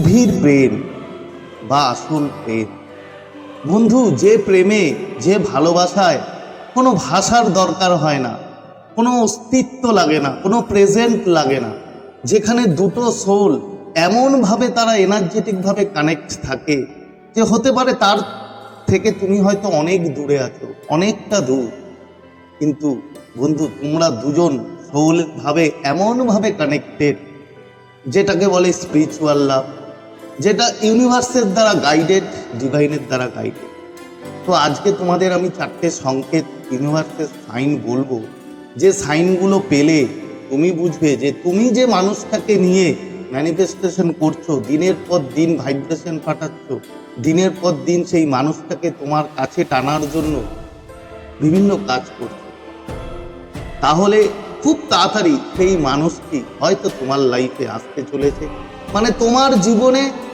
গভীর প্রেম বা আসল প্রেম। বন্ধু, যে প্রেমে, যে ভালোবাসায় কোনো ভাষার দরকার হয় না, কোনো অস্তিত্ব লাগে না, কোনো প্রেজেন্ট লাগে না, যেখানে দুটো সোল এমনভাবে তারা এনার্জেটিকভাবে কানেক্ট থাকে যে হতে পারে তার থেকে তুমি হয়তো অনেক দূরে আছো, অনেকটা দূর। কিন্তু বন্ধু, তোমরা দুজন সোলভাবে এমনভাবে কানেক্টেড যেটাকে বলে স্পিরিচুয়াল লাভ যেটা ইউনিভার্সের দ্বারা গাইডেড ডিভাইনের দ্বারা গাইডেড তো আজকে তোমাদের আমি চারটে সংকেত ইউনিভার্সের সাইন বলব। যে সাইনগুলো পেলে তুমি বুঝবে যে তুমি যে মানুষটাকে নিয়ে ম্যানিফেস্টেশন করছ, দিনের পর দিন ভাইব্রেশন পাঠাচ্ছ, দিনের পর দিন সেই মানুষটাকে তোমার কাছে টানার জন্য বিভিন্ন কাজ করছ। তাহলে খুব তাড়াতাড়ি সেই মানুষটি হয়তো তোমার লাইফে আসতে চলেছে। মানে তোমার জীবনে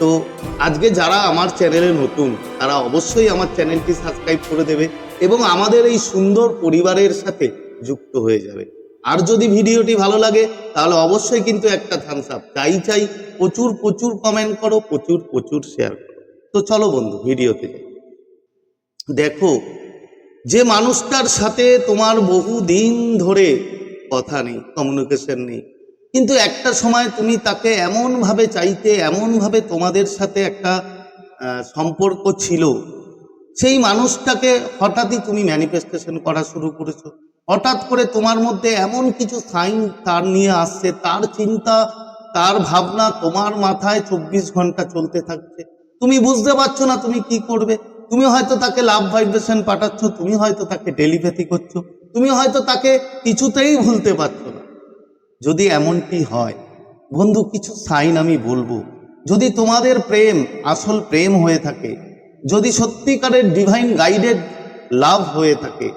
তো আজকে যারা আমার চ্যানেলে নতুন, তারা অবশ্যই আমার চ্যানেলটি সাবস্ক্রাইব করে দেবে এবং আমাদের এই সুন্দর পরিবারের সাথে যুক্ত হয়ে যাবে। আর যদি ভিডিওটি ভালো লাগে, তাহলে অবশ্যই কিন্তু একটা থামস আপ চাই চাই, প্রচুর প্রচুর কমেন্ট করো, প্রচুর প্রচুর শেয়ার করো। তো চলো বন্ধু, ভিডিওতে দেখো, যে মানুষটার সাথে তোমার বহু দিন ধরে কথা নেই কমিউনিকেশন নেই কিন্তু একটা সময় তুমি তাকে এমনভাবে চাইতে, এমনভাবে তোমাদের সাথে একটা সম্পর্ক ছিল। সেই মানুষটাকে হঠাৎই তুমি ম্যানিফেস্টেশন করা শুরু করেছ। হঠাৎ করে তোমার মধ্যে এমন কিছু সাইন তার নিয়ে আসছে, তার চিন্তা, তার ভাবনা তোমার মাথায় চব্বিশ ঘণ্টা চলতে থাকছে। তুমি বুঝতে পারছ না তুমি কি করবে। তুমি হয়তো তাকে লাভ ভাইব্রেশন পাঠাচ্ছ, তুমি হয়তো তাকে টেলিপ্যাথি করছ। তুমি হয়তো তাকে কিছুতেই ভুলতে পারছ যদি এমনটি হয়, বন্ধু, কিছু সাইন আমি বলব। যদি তোমাদের প্রেম, আসল প্রেম হয়ে থাকে, যদি সত্যিকারের ডিভাইন গাইডেড লাভ হয়ে থাকে,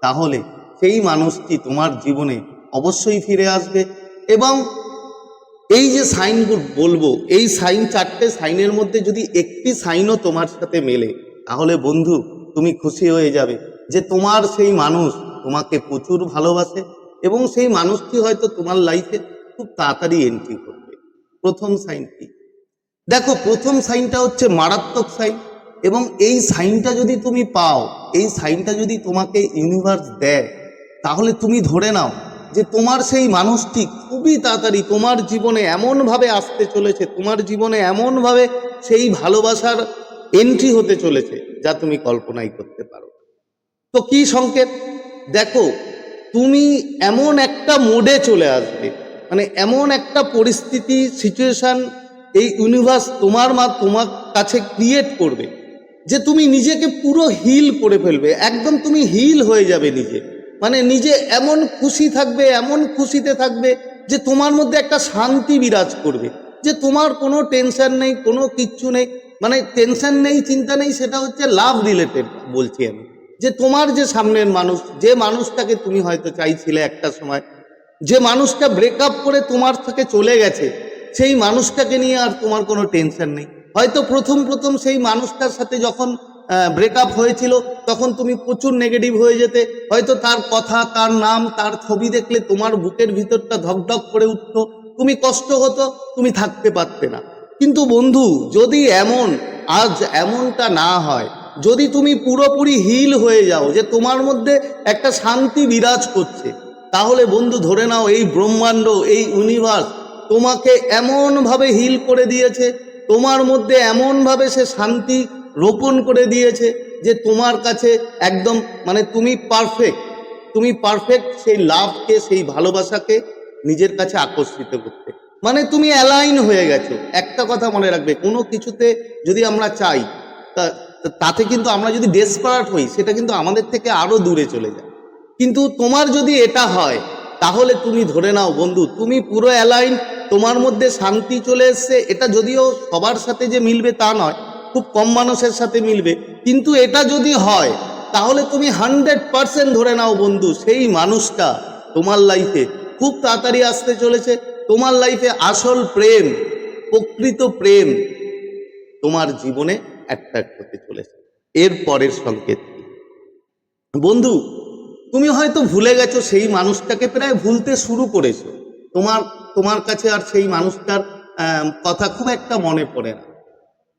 তাহলে সেই মানুষটি তোমার জীবনে অবশ্যই ফিরে আসবে এবং এই যে সাইনগুলো বলব, এই সাইন চারটে সাইনের মধ্যে যদি একটি সাইনও তোমার সাথে মেলে, তাহলে বন্ধু, তুমি খুশি হয়ে যাবে যে তোমার সেই মানুষ তোমাকে প্রচুর ভালোবাসে এবং সেই মানুষটি হয়তো তোমার লাইফে খুব তাড়াতাড়ি এন্ট্রি করবে। প্রথম সাইনটি দেখো, প্রথম সাইনটা হচ্ছে মারাত্মক সাইন এবং এই সাইনটা যদি তুমি পাও, এই সাইনটা যদি তোমাকে ইউনিভার্স দেয়, তাহলে তুমি ধরে নাও যে তোমার সেই মানুষটি খুবই তাড়াতাড়ি তোমার জীবনে এমনভাবে আসতে চলেছে, তোমার জীবনে এমনভাবে সেই ভালোবাসার এন্ট্রি হতে চলেছে যা তুমি কল্পনাই করতে পারো। তো কি সংকেত? দেখো তুমি এমন একটা মোডে চলে আসবে। মানে এমন একটা পরিস্থিতি সিচুয়েশন এই ইউনিভার্স তোমার মা, তোমার কাছে ক্রিয়েট করবে, যে তুমি নিজেকে পুরো হিল করে ফেলবে। একদম তুমি হিল হয়ে যাবে নিজে। মানে নিজে এমন খুশি থাকবে, এমন খুশিতে থাকবে, যে তোমার মধ্যে একটা শান্তি বিরাজ করবে, যে তোমার কোনো টেনশন নেই, কোনো কিচ্ছু নেই। মানে টেনশন নেই, চিন্তা নেই, সেটা হচ্ছে লাভ রিলেটেড বলছি আমি। যে তোমার যে সামনের মানুষ, যে মানুষটাকে তুমি হয়তো চাইছিলে একটা সময়, যে মানুষটা ব্রেকআপ করে তোমার থেকে চলে গেছে, সেই মানুষটাকে নিয়ে আর তোমার কোনো টেনশন নেই। হয়তো প্রথম প্রথম সেই মানুষটার সাথে যখন ব্রেকআপ হয়েছিল, তখন তুমি প্রচুর নেগেটিভ হয়ে যেতে, হয়তো তার কথা, তার নাম, তার ছবি দেখলে তোমার বুকের ভিতরটা ধকধক করে উঠতো, তুমি কষ্ট হতো, তুমি থাকতে পারতে না। কিন্তু বন্ধু, যদি এমন, আজ এমনটা না হয় যদি তুমি পুরোপুরি হিল হয়ে যাও, যে তোমার মধ্যে একটা শান্তি বিরাজ করছে, তাহলে বন্ধু ধরে নাও এই ব্রহ্মাণ্ড, এই ইউনিভার্স তোমাকে এমনভাবে হিল করে দিয়েছে, তোমার মধ্যে এমনভাবে সে শান্তি রোপণ করে দিয়েছে, যে তোমার কাছে একদম মানে তুমি পারফেক্ট তুমি পারফেক্ট সেই লাভকে, সেই ভালোবাসাকে নিজের কাছে আকর্ষিত করতে। মানে তুমি অ্যালাইন হয়ে গেছো। একটা কথা মনে রাখবে, কোনো কিছুতে যদি আমরা চাই, তা তাতে কিন্তু আমরা যদি ডেসপারাট হই, সেটা কিন্তু আমাদের থেকে আরও দূরে চলে যায়। কিন্তু তোমার যদি এটা হয়, তাহলে তুমি ধরে নাও বন্ধু, তুমি পুরো অ্যালাইন তোমার মধ্যে শান্তি চলে এসছে। এটা যদিও সবার সাথে যে মিলবে তা নয়, খুব কম মানুষের সাথে মিলবে। কিন্তু এটা যদি হয়, তাহলে তুমি হান্ড্রেড পার্সেন্ট ধরে নাও বন্ধু, সেই মানুষটা তোমার লাইফে খুব তাড়াতাড়ি আসতে চলেছে। তোমার লাইফে আসল প্রেম, প্রকৃত প্রেম তোমার জীবনে অ্যাট্রাক্ট হতে চলেছে। এর পরের সংকেত বন্ধু, তুমি হয়তো ভুলে গেছো সেই মানুষটাকে প্রায় ভুলতে শুরু করেছ। তোমার তোমার কাছে আর সেই মানুষটার কথা খুব একটা মনে পড়ে না।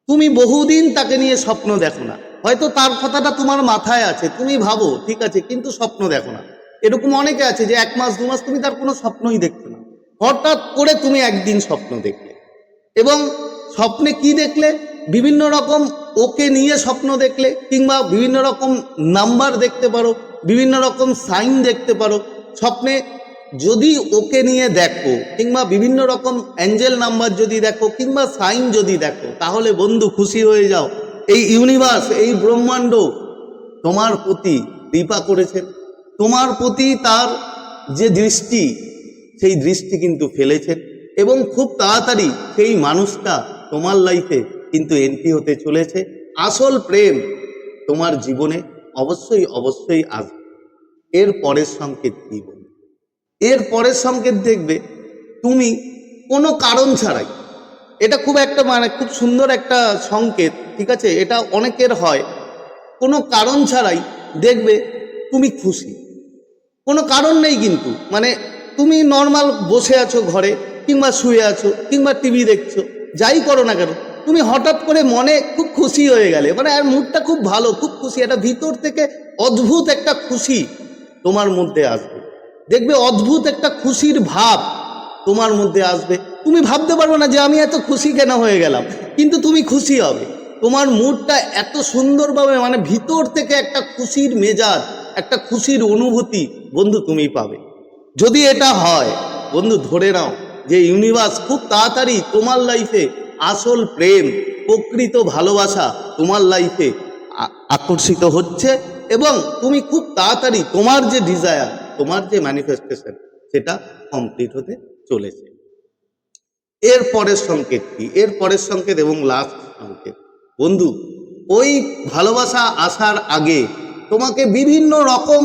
তুমি বহুদিন তাকে নিয়ে স্বপ্ন দেখো না। হয়তো তার কথাটা তোমার মাথায় আছে, তুমি ভাবো, ঠিক আছে, কিন্তু স্বপ্ন দেখো না। এরকম অনেকে আছে যে এক মাস, দু মাস তুমি তার কোনো স্বপ্নই দেখছ না। হঠাৎ করে তুমি একদিন স্বপ্ন দেখলে। এবং স্বপ্নে কি দেখলে? বিভিন্ন রকম ওকে নিয়ে স্বপ্ন দেখলে, কিংবা বিভিন্ন রকম নাম্বার দেখতে পারো, বিভিন্ন রকম সাইন দেখতে পারো, স্বপ্নে যদি ওকে নিয়ে দেখো, কিংবা বিভিন্ন রকম অ্যাঞ্জেল নাম্বার যদি দেখো, কিংবা সাইন যদি দেখো, তাহলে বন্ধু খুশি হয়ে যাও। এই ইউনিভার্স, এই ব্রহ্মাণ্ড তোমার প্রতি কৃপা করেছেন তোমার প্রতি তার যে দৃষ্টি, সেই দৃষ্টি কিন্তু ফেলেছেন এবং খুব তাড়াতাড়ি সেই মানুষটা তোমার লাইফে কিন্তু এন্ট্রি হতে চলেছে। আসল প্রেম তোমার জীবনে অবশ্যই অবশ্যই আসবে। এর পরের সংকেত কি বলব এর পরের সংকেত দেখবে তুমি কোনো কারণ ছাড়াই। এটা খুব একটা মানে খুব সুন্দর একটা সংকেত, ঠিক আছে? এটা অনেকের হয়। কোনো কারণ ছাড়াই দেখবে তুমি খুশি। কোনো কারণ নেই কিন্তু। মানে তুমি নর্মাল বসে আছো ঘরে কিংবা শুয়ে আছো কিংবা টিভি দেখছ, যাই করো না কেন তুমি হঠাৎ করে মনে খুব খুশি হয়ে গেলে মানে আর মুডটা খুব ভালো, খুব খুশি, একটা ভিতর থেকে অদ্ভুত একটা খুশি তোমার মধ্যে আসবে। দেখবে অদ্ভুত একটা খুশির ভাব তোমার মধ্যে আসবে। তুমি ভাবতে পারবে না যে আমি এত খুশি কেন হয়ে গেলাম, কিন্তু তুমি খুশি হবে। তোমার মুডটা এত সুন্দরভাবে মানে ভিতর থেকে একটা খুশির মেজাজ, একটা খুশির অনুভূতি বন্ধু তুমি পাবে। যদি এটা হয়, বন্ধু ধরে নাও যে ইউনিভার্স খুব তাড়াতাড়ি তোমার লাইফে আসল প্রেম, প্রকৃত ভালোবাসা তোমার লাইফে আকর্ষিত হচ্ছে এবং তুমি খুব তাড়াতাড়ি তোমার যে ডিজায়ার তোমার যে ম্যানিফেস্টেশন সেটা কমপ্লিট হতে চলেছে। এর পরের সংকেত কি? এর পরের সংকেত এবং লাস্ট সংকেত। বন্ধু, ওই ভালোবাসা আসার আগে তোমাকে বিভিন্ন রকম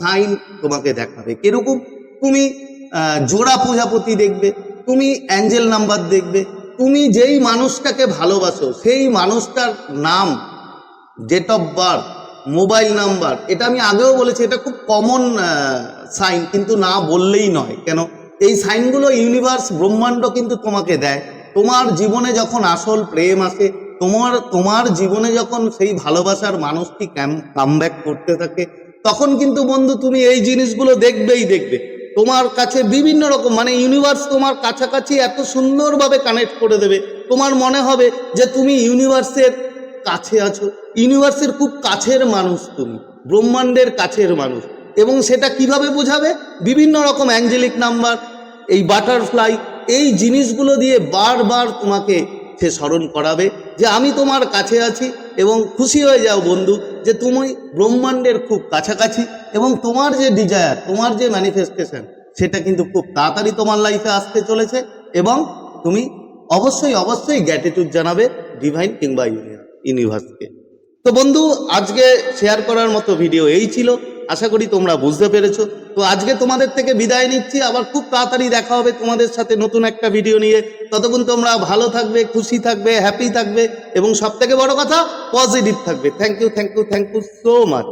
সাইন তোমাকে দেখাবে। কীরকম? তুমি জোড়া প্রজাপতি দেখবে, তুমি অ্যাঞ্জেল নাম্বার দেখবে তুমি যেই মানুষটাকে ভালোবাসো, সেই মানুষটার নাম date of birth mobile number এটা আমি আগেও বলেছি, এটা খুব কমন সাইন কিন্তু না বললেই নয়। কেন? এই সাইনগুলো ইউনিভার্স ব্রহ্মাণ্ড কিন্তু তোমাকে দেয়। তোমার জীবনে যখন আসল প্রেম আসে, তোমার তোমার জীবনে যখন সেই ভালোবাসার মানুষটি ক্যাম কামব্যাক করতে থাকে, তখন কিন্তু বন্ধু তুমি এই জিনিসগুলো দেখবেই দেখবে। তোমার কাছে বিভিন্ন রকম মানে ইউনিভার্স তোমার কাছাকাছি এত সুন্দরভাবে কানেক্ট করে দেবে। তোমার মনে হবে যে তুমি ইউনিভার্সের কাছে আছো। ইউনিভার্সের খুব কাছের মানুষ তুমি, ব্রহ্মাণ্ডের কাছের মানুষ। এবং সেটা কীভাবে বোঝাবে? বিভিন্ন রকম অ্যাঞ্জেলিক নাম্বার এই বাটারফ্লাই এই জিনিসগুলো দিয়ে বারবার তোমাকে সে স্মরণ করাবে যে আমি তোমার কাছে আছি এবং খুশি হয়ে যাও বন্ধু যে তুমি ব্রহ্মাণ্ডের খুব কাছাকাছি। এবং তোমার যে ডিজায়ার তোমার যে ম্যানিফেস্টেশন সেটা কিন্তু খুব তাড়াতাড়ি তোমার লাইফে আসতে চলেছে এবং তুমি অবশ্যই অবশ্যই গ্র্যাটিটিউড জানাবে ডিভাইন কিংবা ইউনিভার্স ইউনিভার্সকে তো বন্ধু, আজকে শেয়ার করার মতো ভিডিও এই ছিল। আশা করি তোমরা বুঝতে পেরেছ। তো আজকে তোমাদের থেকে বিদায় নিচ্ছি। আবার খুব তাড়াতাড়ি দেখা হবে তোমাদের সাথে নতুন একটা ভিডিও নিয়ে। ততক্ষণ তোমরা ভালো থাকবে, খুশি থাকবে হ্যাপি থাকবে এবং সব থেকে বড় কথা পজিটিভ থাকবে। Thank you thank you thank you so much